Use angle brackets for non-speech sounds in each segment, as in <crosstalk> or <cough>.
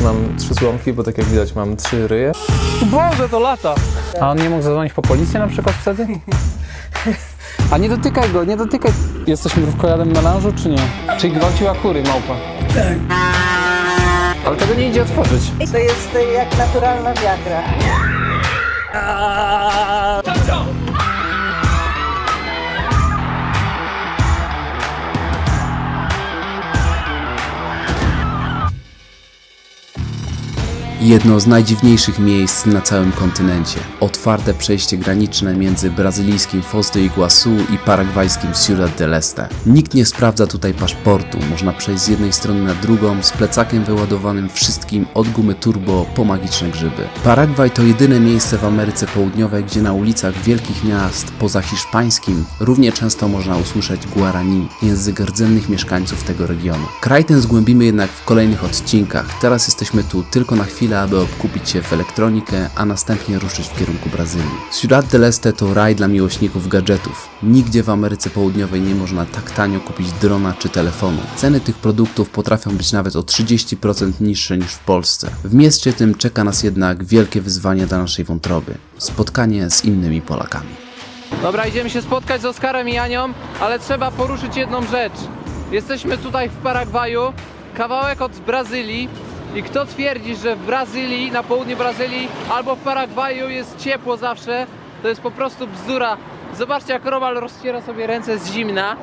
Trzymam trzy złomki, bo tak jak widać mam trzy ryje. Boże, to lata! A on nie mógł zadzwonić po policję na przykład wtedy? A nie dotykaj go, nie dotykaj. Jesteśmy w kojadem melanżu, czy nie? Czyli gwałciła kury małpa? Tak. Ale tego nie idzie otworzyć. To jest y, jak naturalna wiagra. Jedno z najdziwniejszych miejsc na całym kontynencie. Otwarte przejście graniczne między brazylijskim Foz do Iguaçu i paragwajskim Ciudad del Este. Nikt nie sprawdza tutaj paszportu, można przejść z jednej strony na drugą z plecakiem wyładowanym wszystkim od gumy turbo po magiczne grzyby. Paragwaj to jedyne miejsce w Ameryce Południowej, gdzie na ulicach wielkich miast poza hiszpańskim równie często można usłyszeć Guarani, język rdzennych mieszkańców tego regionu. Kraj ten zgłębimy jednak w kolejnych odcinkach. Teraz jesteśmy tu tylko na chwilę, aby obkupić się w elektronikę, a następnie ruszyć w kierunku Brazylii. Ciudad del Este to raj dla miłośników gadżetów. Nigdzie w Ameryce Południowej nie można tak tanio kupić drona czy telefonu. Ceny tych produktów potrafią być nawet o 30% niższe niż w Polsce. W mieście tym czeka nas jednak wielkie wyzwanie dla naszej wątroby. Spotkanie z innymi Polakami. Dobra, idziemy się spotkać z Oskarem i Anią, ale trzeba poruszyć jedną rzecz. Jesteśmy tutaj w Paragwaju, kawałek od Brazylii i kto twierdzi, że w Brazylii, na południu Brazylii albo w Paragwaju jest ciepło zawsze, to jest po prostu bzdura. Zobaczcie jak Robal rozciera sobie ręce z zimna.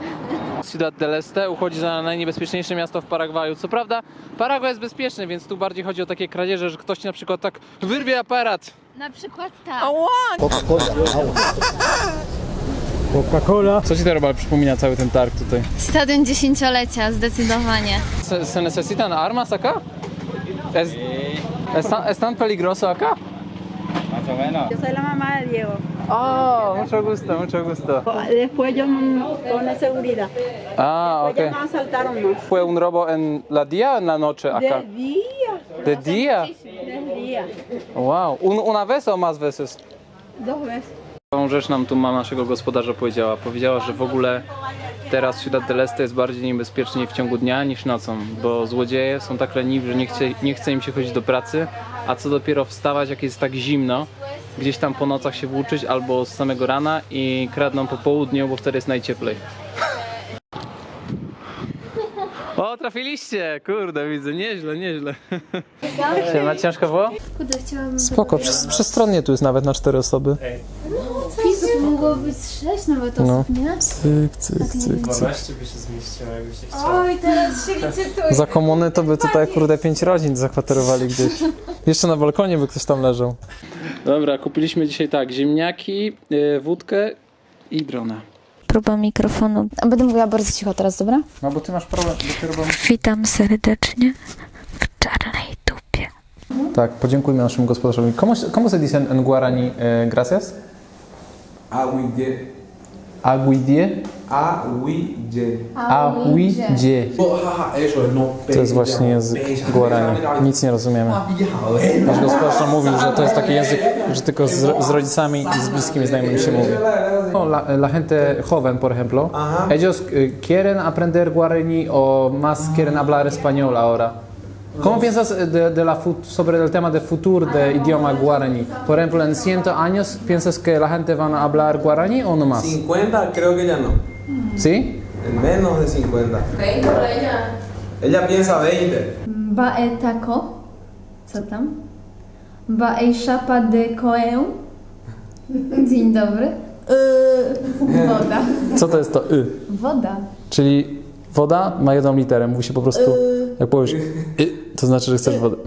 Ciudad del Este uchodzi za najniebezpieczniejsze miasto w Paragwaju. Co prawda Paragwaj jest bezpieczny, więc tu bardziej chodzi o takie kradzieże, że ktoś ci na przykład tak wyrwie aparat. Na przykład tak. Ała! Co ci to Robal przypomina cały ten targ tutaj? Stadion dziesięciolecia, zdecydowanie. Se, se necesitan armas acá? Es, ¿están, ¿Están peligrosos acá? Yo soy la mamá de Diego. Ah, mucho gusto, mucho gusto. Después yo mm, con la seguridad. Ah, Después ya ok. nos asaltaron más. ¿Fue un robo en la día o en la noche acá? De día. ¿De día? De día. Wow. Un, ¿Una vez o más veces? Dos veces. Tą rzecz nam tu mama naszego gospodarza powiedziała. Powiedziała, że w ogóle teraz Ciudad del Este jest bardziej niebezpiecznie w ciągu dnia niż nocą, bo złodzieje są tak leniwi, że nie chce, nie chce im się chodzić do pracy, a co dopiero wstawać, jak jest tak zimno, gdzieś tam po nocach się włóczyć albo z samego rana i kradną po południu, bo wtedy jest najcieplej. O, trafiliście! Kurde, widzę, nieźle, nieźle. Siema, ciężko było? Spoko, przestronnie tu jest nawet na cztery osoby. Pisów mogło być sześć nawet No. osób, nie? Cyk, cyk, cyk, cyk. by się zmieściło, jakbyście chcieli. Oj, teraz się <laughs> licytuje. Za komuny to by tutaj kurde pięć rodzin zakwaterowali gdzieś. Jeszcze na balkonie by ktoś tam leżał. Dobra, kupiliśmy dzisiaj tak, ziemniaki, yy, wódkę i drona. Próba mikrofonu. A Będę mówiła bardzo cicho teraz, dobra? No bo ty masz problem, bo ty. Witam serdecznie w czarnej tupie. Tak, podziękujmy naszym gospodarzowi. Komu, komu se dicen en guarani eh, gracias? Aguidzie. Oh, jaja, eso es, no. To jest właśnie język guarani. Nic nie rozumiemy. Nasz gospodarz nam mówił, że to jest taki język, że tylko z, z rodzicami i z bliskimi znajomymi się mówi. No, La, la gente joven, por ejemplo, ellos eh, quieren aprender guaraní o más quieren hablar español ahora. ¿Cómo piensas de, de la sobre el tema del futuro de idioma guaraní? Por ejemplo, en 100 años, ¿piensas que la gente van a hablar guaraní o no más? 50 creo que ya no. ¿Sí? En menos de 50. 20 ella. Ella piensa 20. Bae taco. Co tam? Bae szapa de koę. Dzień dobry. Woda. Co to jest to y? Woda. Czyli woda ma jedną literę, mówi się po prostu, jak powiesz y, to znaczy, że chcesz wodę.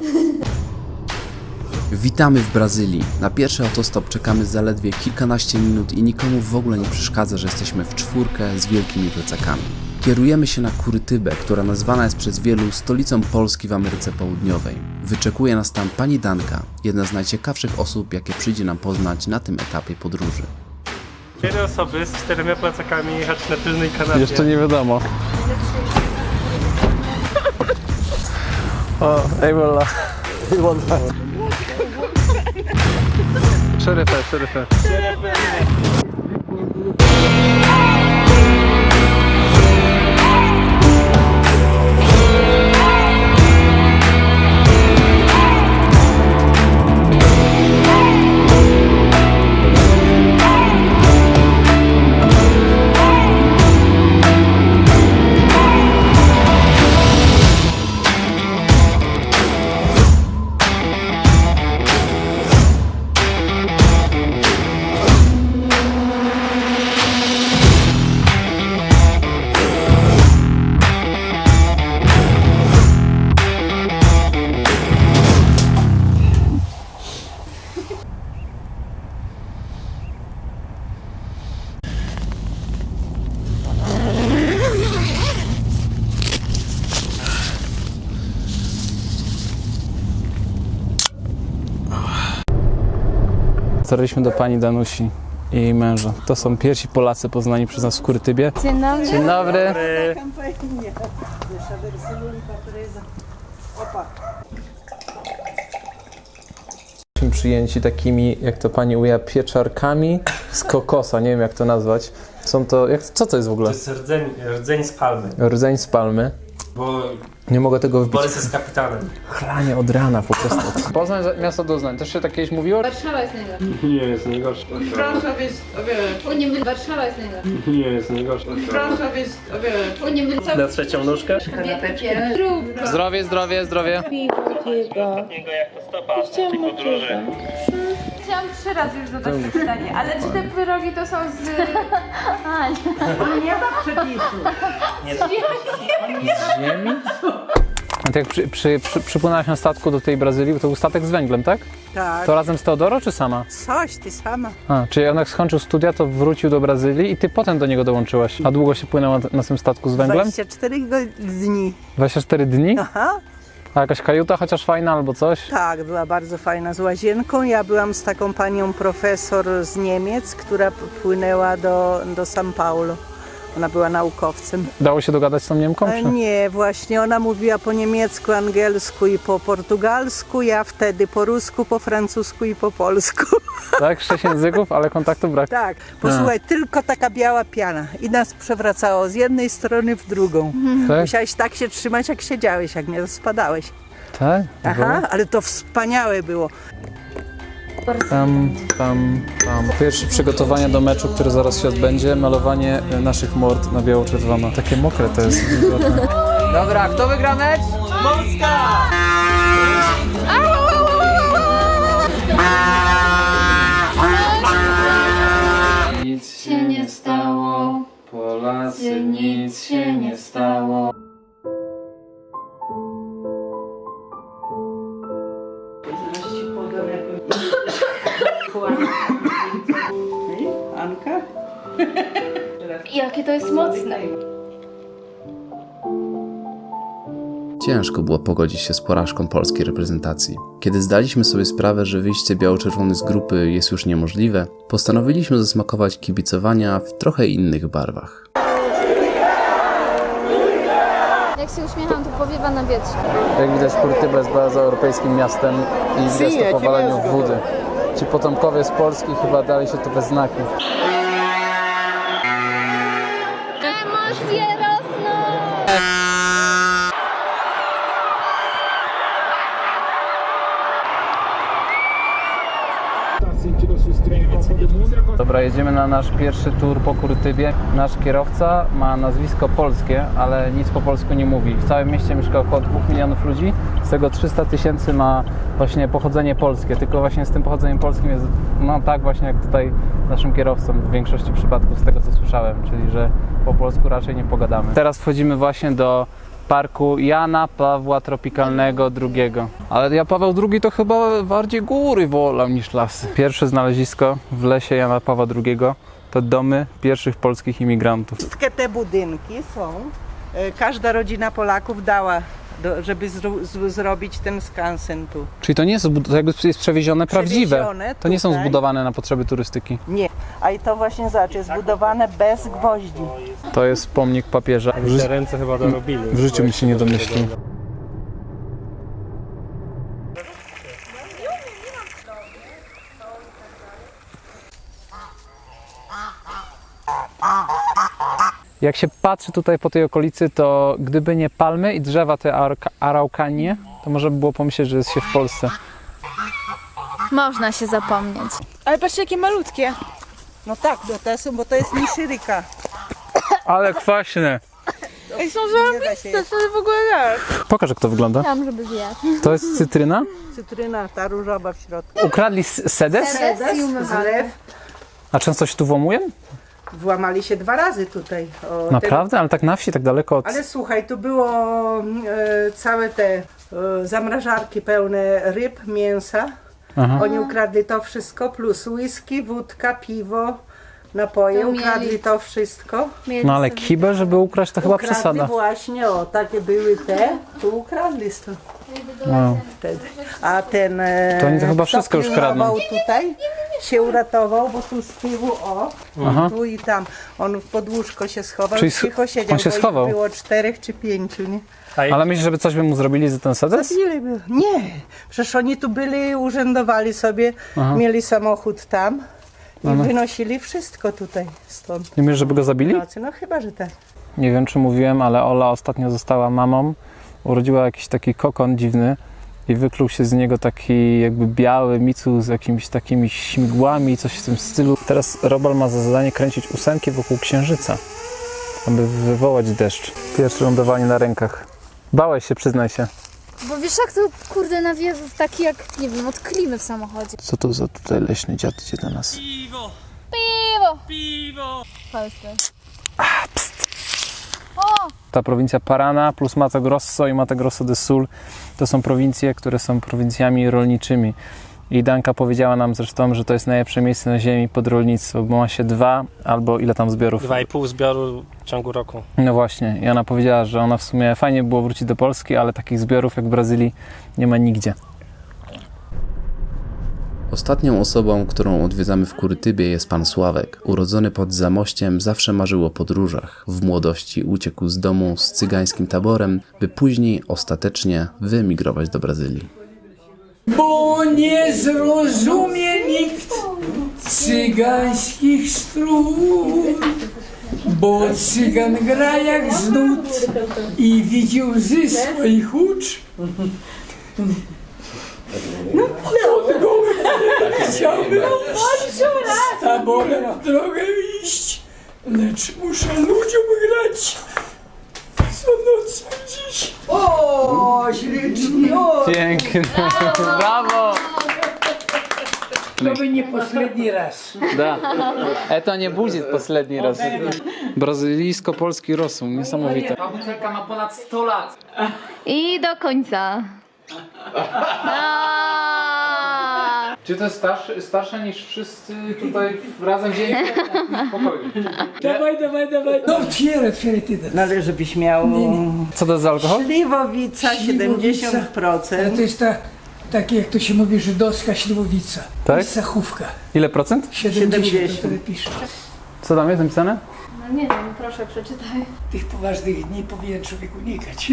Witamy w Brazylii. Na pierwszy autostop czekamy zaledwie kilkanaście minut i nikomu w ogóle nie przeszkadza, że jesteśmy w czwórkę z wielkimi plecakami. Kierujemy się na Kurytybę, która nazywana jest przez wielu stolicą Polski w Ameryce Południowej. Wyczekuje nas tam pani Danka, jedna z najciekawszych osób, jakie przyjdzie nam poznać na tym etapie podróży. Cztery osoby z czterema plecakami jechać na tylnej kanapie. Jeszcze nie wiadomo. O, Ejwola. Szeryfę, szeryfę. Dotarliśmy do pani Danusi i jej męża. To są pierwsi Polacy poznani przez nas w Kurtybie. Dzień dobry. Dzień dobry. Jesteśmy przyjęci takimi, jak to pani ujęła, pieczarkami z kokosa, nie wiem jak to nazwać. Są to, jak, co to jest w ogóle? To jest rdzeń, rdzeń z palmy, Rdzeń z palmy. bo Nie mogę tego wbić. Borys jest kapitanem. Chlanie od rana po prostu. Poznań, miasto doznań. Też się tak kiedyś mówiło? Warszawa jest najlepsza. Nie jest najgorszy. Wrocław jest o wiele lepszy. U nie Warszawa jest najlepsza. Nie jest najgorszy. Wrocław jest o wiele lepszy. U nie Na trzecią nóżkę? Zdrowie, zdrowie, zdrowie. Chciałam trzy razy już zadać to pytanie, ale czy te pyrogi to są z... Ziemi? A tak jak przy, przy, przy, przypłynęłaś na statku do tej Brazylii, to był statek z węglem, tak? Tak. To razem z Teodoro, czy sama? Coś, ty sama. A, czyli on jak skończył studia, to wrócił do Brazylii i ty potem do niego dołączyłaś. A długo się płynęła na, na tym statku z węglem? 24 go- dni. 24 dni? Aha, A jakaś kajuta chociaż fajna albo coś? tak, była bardzo fajna z łazienką. Ja byłam z taką panią profesor z Niemiec, która płynęła do, do São Paulo. Ona była naukowcem. Dało się dogadać z tą Niemką? E, Czy? Nie, właśnie ona mówiła po niemiecku, angielsku i po portugalsku, ja wtedy po rusku, po francusku i po polsku. <laughs> Tak, sześć języków, ale kontaktu brak. Tak, posłuchaj, tylko taka biała piana i nas przewracało z jednej strony w drugą. Tak? Musiałeś tak się trzymać, jak siedziałeś, jak nie spadałeś. Tak? Aha, ale to wspaniałe było. Tam, tam, tam. Pierwsze przygotowania do meczu, który zaraz się odbędzie, malowanie e, naszych mord na biało-czerwono. Takie mokre to jest. wilgotne. <laughs> Dobra, kto wygra mecz? Polska! Nic się nie stało. Polacy, nic się nie stało. Jakie to jest mocne. Ciężko było pogodzić się z porażką polskiej reprezentacji. Kiedy zdaliśmy sobie sprawę, że wyjście biało-czerwony z grupy jest już niemożliwe, postanowiliśmy zasmakować kibicowania w trochę innych barwach. Jak się uśmiecham, to powiewa na wietrze. Jak widać, Kurtyba jest bardzo europejskim miastem i widać to po waleniu wody. Ci potomkowie z Polski chyba dali się to we znaki. Dobra, jedziemy na nasz pierwszy tour po Kurtybie. Nasz kierowca ma nazwisko polskie, ale nic po polsku nie mówi. W całym mieście mieszka około 2 milionów ludzi, z tego 300 tysięcy ma właśnie pochodzenie polskie. Tylko właśnie z tym pochodzeniem polskim jest no tak właśnie jak tutaj naszym kierowcą w większości przypadków z tego co słyszałem, czyli że po polsku raczej nie pogadamy. Teraz wchodzimy właśnie do parku Jana Pawła Tropikalnego II. Ale ja Paweł II to chyba bardziej góry wolał niż lasy. Pierwsze znalezisko w lesie Jana Pawła II to domy pierwszych polskich imigrantów. Wszystkie te budynki są, e, każda rodzina Polaków dała, do, żeby zro, z, zrobić ten skansen tu. Czyli to nie jest, to jakby jest przewiezione prawdziwe. Przewiezione To nie są tutaj. zbudowane na potrzeby turystyki. Nie, a i to właśnie zobacz, jest zbudowane bez gwoździ. To jest pomnik papieża. W, ży- Te ręce chyba dorobili. w życiu mi się nie domyślił. Jak się patrzy tutaj po tej okolicy, to gdyby nie palmy i drzewa te arka- araukanie, to może by było pomyśleć, że jest się w Polsce. Można się zapomnieć. Ale patrzcie, jakie malutkie. No tak, no to są, bo to jest miszyryka. Ale kwaśne. Ej, są jeść. co w ogóle tak? Pokaż jak to wygląda. Chciałam, żeby zjadł. To jest cytryna? Cytryna, ta różowa w środku. Ukradli s- sedes? Zlew. A często się tu włamują? Włamali się dwa razy tutaj. O, ten- Naprawdę? Ale tak na wsi, tak daleko od... Ale słuchaj, tu było e, całe te e, zamrażarki pełne ryb, mięsa. Aha. Oni ukradli to wszystko, plus whisky, wódka, piwo, napoje, To mieli- ukradli to wszystko. Mieli No ale sobie- kibę, żeby ukraść, to chyba ukradli przesada. właśnie, o, takie były te, tu ukradli to Wtedy. A ten e, To oni to chyba wszystko już pilnował kradną. tutaj, się uratował, bo tu z tyłu, o, Aha. tu i tam. On w podłóżko się schował, Czyli cicho siedział, on się bo ich schował? było czterech czy pięciu, nie? Ale myślisz, żeby coś by mu zrobili za ten sedes? Ile było? Nie, przecież oni tu byli, urzędowali sobie, mieli samochód tam i wynosili wszystko tutaj stąd. Nie myślisz, żeby go zabili? nocy. No chyba, że tak. Nie wiem, czy mówiłem, ale Ola ostatnio została mamą. Urodziła jakiś taki kokon dziwny i wykluł się z niego taki jakby biały micu z jakimiś takimi śmigłami, coś w tym stylu. Teraz Robal ma za zadanie kręcić ósemki wokół księżyca, aby wywołać deszcz. Pierwsze lądowanie na rękach. Bałeś się, przyznaj się. Bo wiesz jak to kurde nawiewa taki jak, nie wiem, od klimy w samochodzie. Co to za tutaj leśny dziad idzie do nas? Piwo! piwo! Polsce. Ta prowincja Parana plus Mato Grosso i Mato Grosso de Sul to są prowincje, które są prowincjami rolniczymi. I Danka powiedziała nam zresztą, że to jest najlepsze miejsce na ziemi pod rolnictwo, bo ma się dwa albo ile tam zbiorów. Dwa i pół zbioru w ciągu roku. No właśnie, i ona powiedziała, że ona w sumie fajnie było wrócić do Polski, ale takich zbiorów jak w Brazylii nie ma nigdzie. Ostatnią osobą, którą odwiedzamy w Kurytybie jest pan Sławek. Urodzony pod Zamościem zawsze marzył o podróżach. W młodości uciekł z domu z cygańskim taborem, by później ostatecznie wyemigrować do Brazylii. Bo nie zrozumie nikt cygańskich stron. Bo cygan gra jak z nut i widzi łzy swoich ucz. No, goły chciałbym z taborem w drogę iść, lecz muszę ludziom grać co noc dziś. O, ślicznie, o! Pięknie, brawo! To by nie posledni raz. Да. Это не будет последний раз. Brazylijsko-polski rosół, niesamowite. Ta butelka ma ponad 100 lat. I do końca. A. Czy to jest starsze, starsze niż wszyscy tutaj razem wzięli? Spokojnie. <laughs> Dawaj, dawaj, dawaj. No otwieraj, otwieraj ty. No ale żebyś miał Co to jest za alkohol? śliwowica Śliwowica. 70%. To jest ta, takie jak to się mówi, żydowska śliwowica. Tak? To jest sachówka. Ile procent? 70, 70. to tyle pisze. Co tam jest napisane? No nie wiem, proszę przeczytaj. Tych poważnych dni powinien człowiek unikać.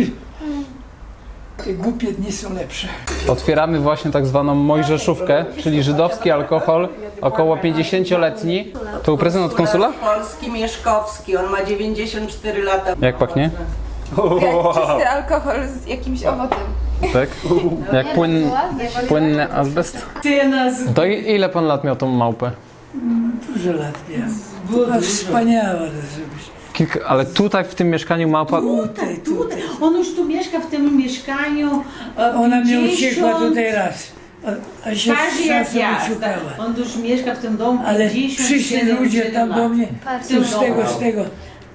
Te głupie dni są lepsze. Otwieramy właśnie tak zwaną mojżeszówkę, czyli żydowski alkohol, około 50-letni. To był prezent od konsula? Polski Mieszkowski, on ma 94 lata. Jak pachnie? Jak czysty alkohol z jakimś owocem. Tak? Jak płyn, płynny azbest? To i- ile pan lat miał tą małpę? Dużo lat miałem. Była wspaniała, rozumiesz. Kilka, ale tutaj w tym mieszkaniu małpa... Tutaj, tutaj. On już tu mieszka w tym mieszkaniu. e, Ona mnie 50, uciekła tutaj raz. A, a się Starzy jak czasem ja. szukała. On już mieszka w tym domu Ale 50, przyszli 7, ludzie 7 tam do mnie, Patrz, tu z tego, z tego,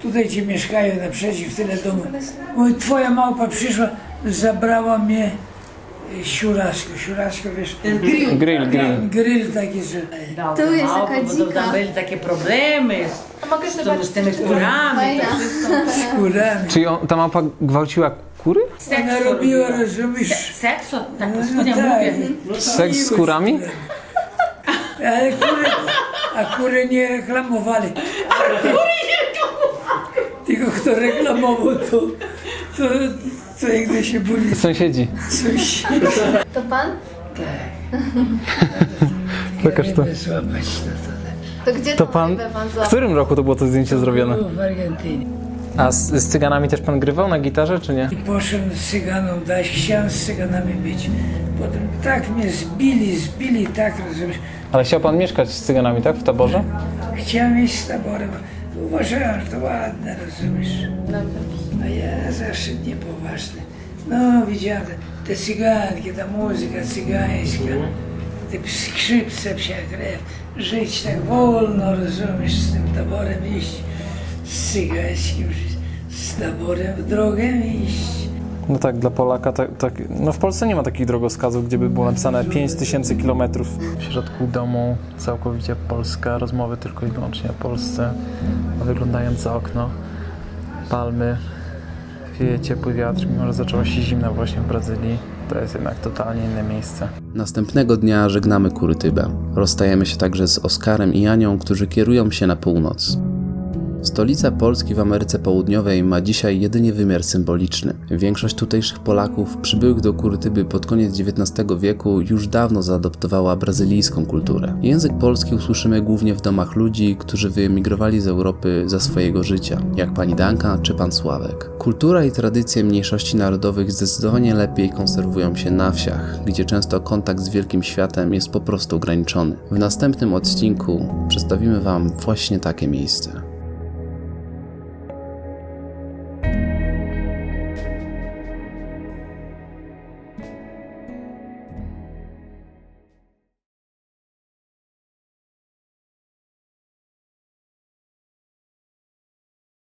tutaj ci mieszkają naprzeciw tyle domu. Mówi, twoja małpa przyszła, zabrała mnie siurasko, siurasko, wiesz, Grill, grill. grill taki, że... Tu jest taka Bo to dzika. tam byli takie problemy z, Mogę z, zobaczyć. z tymi kurami. Fajna. Wszystko. Skórami. Czyli on, ta małpa gwałciła kury? Ona robiła, rozumiesz, Sekso, tak po no, studiach tak. mówię. Seks z kurami? Ale kury, a kury nie reklamowali. Tylko kto reklamował, to, to, to jak gdy się budzi Sąsiedzi. coś. To pan? Pokaż to. No to To gdzie To to pan... rybę pan W złapał? którym roku to było to zdjęcie zrobione? było w Argentynie. A z, z cyganami też pan grywał na gitarze, czy nie? I poszedłem z cyganą dać, chciałem z cyganami być. Potem tak mnie zbili, zbili tak, rozumiesz. Ale chciał pan mieszkać z cyganami, tak? W taborze? Chciałem iść z taborem, uważałem, że to ładne, rozumiesz. A ja zawsze niepoważny. No, widziałem te, te cyganki, ta muzyka cygańska, te skrzypce, psia krew. Żyć tak wolno, rozumiesz, z tym taborem iść, z cygańskim żyć, z taborem w drogę iść. No tak, dla Polaka, tak, tak, no w Polsce nie ma takich drogowskazów, gdzie by było napisane 5000 km. W środku domu całkowicie Polska, rozmowy tylko i wyłącznie o Polsce, a wyglądając za okno, palmy, wieje ciepły wiatr, mimo że zaczęła się zimna właśnie w Brazylii. to jest jednak totalnie inne miejsce. Następnego dnia żegnamy Kurytybę. Rozstajemy się także z Oskarem i Anią, którzy kierują się na północ. Stolica Polski w Ameryce Południowej ma dzisiaj jedynie wymiar symboliczny. Większość tutejszych Polaków przybyłych do Kurytyby pod koniec XIX wieku już dawno zaadoptowała brazylijską kulturę. Język polski usłyszymy głównie w domach ludzi, którzy wyemigrowali z Europy za swojego życia, jak pani Danka czy pan Sławek. Kultura i tradycje mniejszości narodowych zdecydowanie lepiej konserwują się na wsiach, gdzie często kontakt z wielkim światem jest po prostu ograniczony. W następnym odcinku przedstawimy wam właśnie takie miejsce.